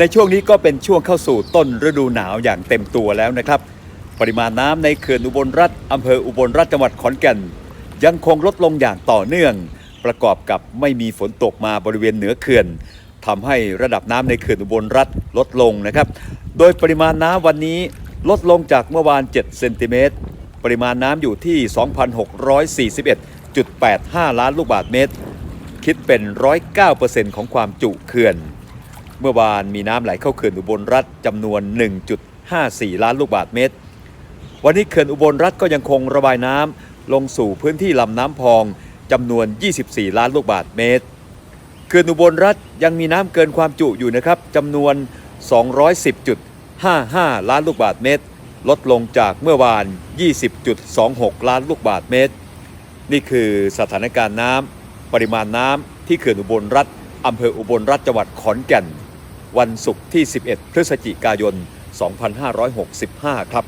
ในช่วงนี้ก็เป็นช่วงเข้าสู่ต้นฤดูหนาวอย่างเต็มตัวแล้วนะครับ ปริมาณน้ำในเขื่อนอุบลรัฐอำเภออุบลรัฐจังหวัดขอนแก่น ยังคงลดลงอย่างต่อเนื่อง ประกอบกับไม่มีฝนตกมาบริเวณเหนือเขื่อนทำให้ระดับน้ำในเขื่อนอุบลรัฐลดลงนะครับ โดยปริมาณน้ำวันนี้ลดลงจากเมื่อวาน 7 เซนติเมตร ปริมาณน้ำอยู่ที่ 2,641.85 ล้านลูกบาศก์เมตร คิดเป็น 109%ของความจุเขื่อน เมื่อวานมีน้ำไหลเข้าเขื่อนอุบลรัฐจำนวน 1.54 ล้านลูกบาศก์เมตร วันนี้เขื่อนอุบลรัฐก็ยังคงระบายน้ำลงสู่พื้นที่ลำน้ำพองจำนวน 24 ล้านลูกบาศก์เมตร เขื่อนอุบลรัฐยังมีน้ำเกินความจุอยู่นะครับจำนวน 210.55 ล้านลูกบาศก์เมตร ลดลงจากเมื่อวาน 20.26 ล้านลูกบาศก์เมตร นี่คือสถานการณ์น้ำปริมาณน้ำที่เขื่อนอุบลรัฐอำเภออุบลรัฐจังหวัดขอนแก่น วันศุกร์ที่ 11 พฤศจิกายน 2565 ครับ